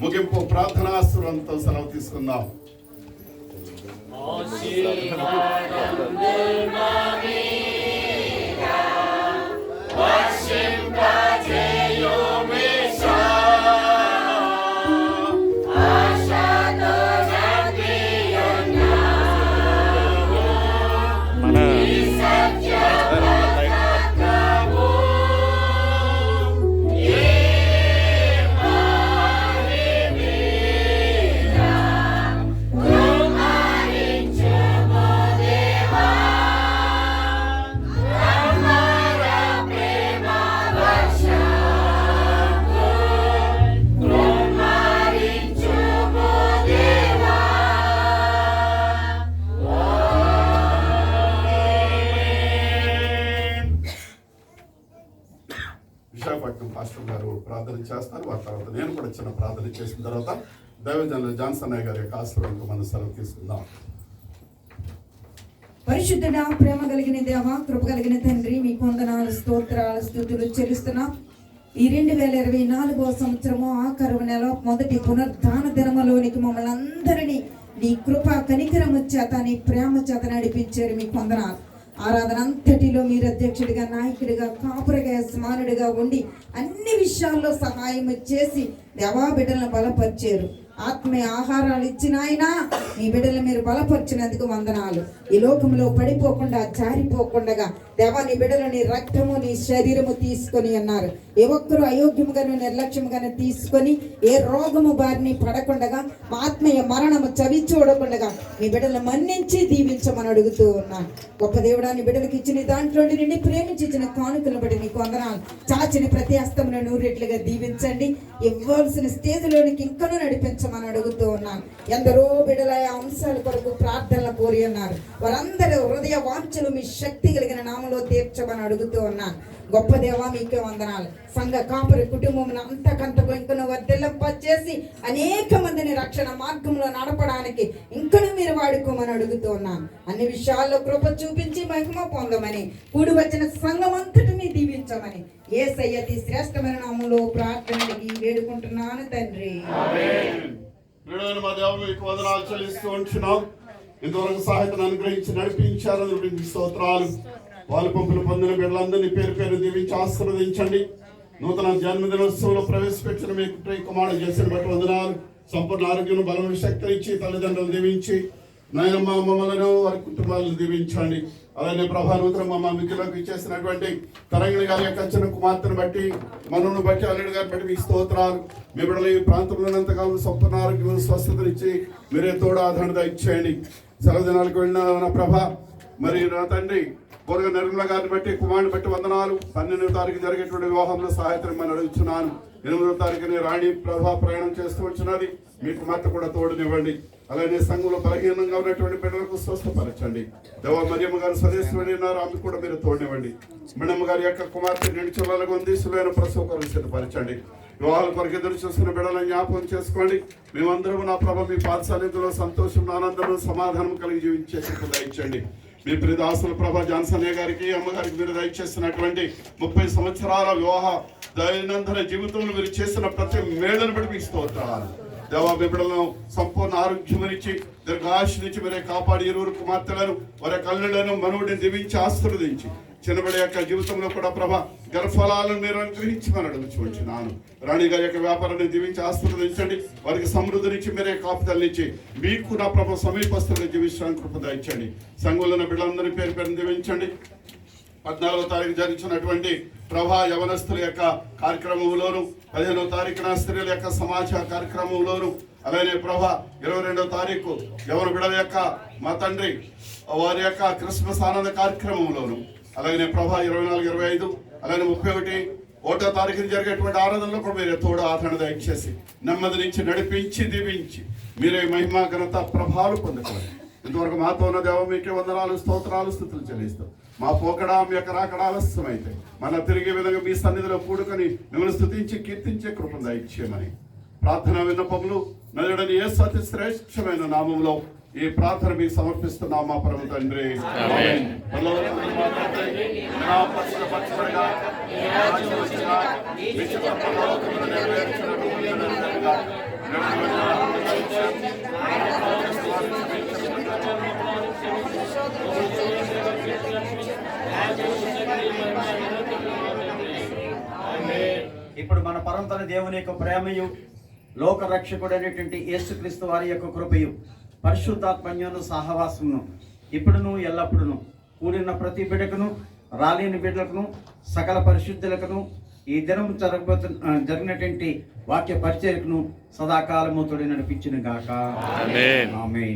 ముగింపు ప్రార్థనాస్తురంతో సెలవు తీసుకుందాం. మన పాస్టర్ గారు ప్రార్థన చేస్తారు. ఆ తర్వాత నేను కూడా చిన్న ప్రార్థన చేసిన తర్వాత దైవజనులు జాన్సన్ గారి యొక్క ఆశీర్వాదంతో మనం సెలవు తీసుకుందాం. పరిశుద్ధుడ ప్రేమ కలిగిన దేవ కృప కలిగిన తండ్రి మీ కొందనాలు స్తోత్రాలు స్థుతులు చెల్లిస్తున్నా. ఈ రెండు వేల ఇరవై నాలుగో సంవత్సరము ఆఖరు నెల మొదటి పునర్ధాన దినములోనికి మమ్మల్ని అందరినీ నీ కృప కనికరము చేత నీ ప్రేమ చేత నడిపించారు మీ కొందనాలు. ఆరాధన అంతటిలో మీరు అధ్యక్షుడిగా నాయకుడిగా కాపురగా యజమానుడిగా ఉండి అన్ని విషయాల్లో సహాయం చేసి దేవా బిడ్డలను బలపరిచారు. ఆత్మీయ ఆహారాలు ఇచ్చిన ఆయన మీ బిడ్డలు మీరు బలపరిచినందుకు వందనాలు. ఈ లోకంలో పడిపోకుండా జారిపోకుండా దేవా నీ బిడ్డలు నీ రక్తము నీ శరీరము తీసుకొని అన్నారు ఏ ఒక్కరు అయోగ్యముగాను నిర్లక్ష్యముగాను తీసుకొని ఏ రోగము బారిని పడకుండగా మా ఆత్మీయ మరణము చవి చూడకుండగా మీ బిడ్డలు మన్నించి దీవించమని అడుగుతూ ఉన్నాను గొప్ప దేవుడా నీ బిడ్డలకు ఇచ్చిన దాంట్లో నుండి ప్రేమించి ఇచ్చిన బట్టి నీకు వందనాలు. చాచిన ప్రతి హస్తమును నూరెట్లుగా దీవించండి. ఇవ్వాల్సిన స్టేజ్లోనికి ఇంకనూ నడిపించమని అడుగుతూ ఉన్నాను. ఎందరో బిడ్డల అంశాల కొరకు ప్రార్థనలు కోరి ఉన్నారు. వారందరూ హృదయ వాంఛలు మీ శక్తి కలిగిన నామలో తీర్చమని అడుగుతూ ఉన్నాను. గొప్ప దేవా మీకే వందనాలు. సంఘ కాపరి కుటుంబం అంతకంతకు ఇంకను వర్ధిల్లంప చేసి అనేక మందిని రక్షణ మార్గంలో నడపడానికి ఇంకను మీరు వాడుకోమని అడుగుతూ ఉన్నాను. అన్ని విషయాల్లో కృప చూపించి మహిమ పొందమని కూడి వచ్చిన సంఘం అంతటిని దీవించమని ఏ సయ్యతి శ్రేష్టమైన నామంలో ప్రార్థనకి వేడుకుంటున్నాను తండ్రి. మా దేవుడు వందనాలు చెల్లిస్తూ ఉంటున్నాం. ఇంతవరకు సహాయతను అనుగ్రహించి నడిపించారని మీకు స్తోత్రాలు. వాళ్ళ పంపులు పొందిన బిడ్డలందరినీ పేరు పేరు దీవించి ఆశీర్వదించండి. నూతన జన్మదినోత్సవంలో ప్రవేశపెట్టిన మీకు ప్రియ కుమారుడు చేసిన బట్టి వందనాలు. సంపూర్ణ ఆరోగ్యం బలమైన శక్తి ఇచ్చి తల్లిదండ్రులు దీవించి నాయనమ్మ మమ్మలను వారి కుటుంబాలను దీవించండి. అలానే ప్రభా మా మమ్మ ఇచ్చేసినటువంటి తరంగిణి గారి యొక్క చిన్న కుమార్తెను బట్టి మనను బట్టి అల్లుడి గారిని బట్టి మీ స్తోత్రాలు. మీ బిడ్డలు ఈ ప్రాంతంలో ఎంతకాలం సంపూర్ణ ఆరోగ్యం స్వస్థతనిచ్చి మీరే తోడు ఆదరణ ఇచ్చేయండి సెలవు దినాలకు వెళ్ళిన ప్రభ మరి నా తండ్రి బోరగ నిర్మల గారిని బట్టి కుమారుని బట్టి వందనాలు. పన్నెండవ తారీఖు జరిగేటువంటి వివాహంలో సహాయతను మనం అడుగుతున్నాను ఎనిమిదవ తారీఖుని రాణి ప్రభా ప్రయాణం చేస్తూ వచ్చినది. మీ కుమార్తె కూడా తోడునివ్వండి. అలానే సంఘంలో బలహీనంగా ఉన్నటువంటి బిడ్డలకు స్వస్థపరచండి. దేవ మరియమ్మ గారు స్వదేశంలో ఉన్నారు ఆమె కూడా మీరు తోడివ్వండి మిడమ్మ గారి యొక్క కుమార్తె నిడిచోళ్ళకు ఉంది సులైన ప్రసవకరం సిద్ధపరచండి. వివాహాల కొరకు ఎదురు చూస్తున్న బిడ్డలను జ్ఞాపకం చేసుకోండి. మేమందరం నా ప్రభ మీ పాఠశాలలో సంతోషం ఆనందం సమాధానం కలిగి జీవించే శక్తి దయచండి మీ ప్రియదాసుల ప్రభా జాన్సనే గారికి అమ్మగారికి మీరు దయచేసినటువంటి ముప్పై సంవత్సరాల వివాహ దైనందిన జీవితంలో మీరు చేసిన ప్రతి మేడను బట్టి మీకు స్తోత్రాలు. దేవా బిడ్డలను సంపూర్ణ ఆరోగ్యం ఇచ్చి దీర్ఘాశనిచ్చి మరే కాపాడి ఇరువురు కుమార్తెలను వారి కళ్ళను మనవుడిని దీవించి ఆశీర్వదించి చిన్నబడి యొక్క జీవితంలో కూడా ప్రభ గర్భఫలాలను మీరు అనుగ్రహించమని నాను రాణి గారి యొక్క వ్యాపారాన్ని దీవించి ఆశీర్వదించండి వారికి సమృద్ధినిచ్చి మీరే కాపుదలనిచ్చి మీకు నా ప్రభ సమీపస్తులను జీవించడానికి కృపద ఇచ్చండి సంఘంలో బిడ్డలందరినీ పేరు పేరు దీవించండి. పద్నాలుగో తారీఖు జరిగినటువంటి ప్రభా యవనస్తుల యొక్క కార్యక్రమంలోను పదిహేనో తారీఖున స్త్రీల యొక్క సమాజ కార్యక్రమంలోను అలానే ప్రభా ఇరవై రెండవ తారీఖు యవన బిడల యొక్క మా తండ్రి వారి యొక్క క్రిస్మస్ ఆనంద కార్యక్రమంలోను అలాగే ప్రభా ఇరవై నాలుగు ఇరవై ఐదు అలానే ముప్పై ఒకటి ఒకటో తారీఖున జరిగేటువంటి ఆరాధనలో కూడా మీరు తోడు ఆదరణ దయచేసి నెమ్మది నుంచి నడిపించి దీవించి మీరే మహిమా ఘనత ప్రభావాలు పొందుకోవాలి ఇంతవరకు మాతో ఉన్న దేవ మీకే వందనాలు స్తోత్రాలు స్థుతులు చెల్లిస్తాం. మా పోకడా మీ యొక్క రాకడ ఆలస్యమైతే మన తిరిగే విధంగా మీ సన్నిధిలో కూడుకొని మిమ్మల్ని స్థుతించి కీర్తించే కృపను దయచేయమని. ప్రార్థన విన్నపములు నలుడని ఏ సతి శ్రేష్టమైన నామంలో ఈ ప్రార్థన మీకు సమర్పిస్తున్నాం మా పరమ తండ్రి. ఇప్పుడు మన పరంతన దేవుని యొక్క ప్రేమయు లోక రక్షకుడైనటువంటి యేసుక్రీస్తు వారి యొక్క కృపయు పరిశుద్ధాత్మన్యను సహవాసమును. ఇప్పుడును ఎల్లప్పుడును కూడిన ప్రతి బిడ్డకును రాలేని బిడ్డలకును సకల పరిశుద్ధులకును ఈ దినం జరగబోతు జరిగినటువంటి వాక్య పరిచయకును సదాకాలము తోడి నడిపించిన గాక.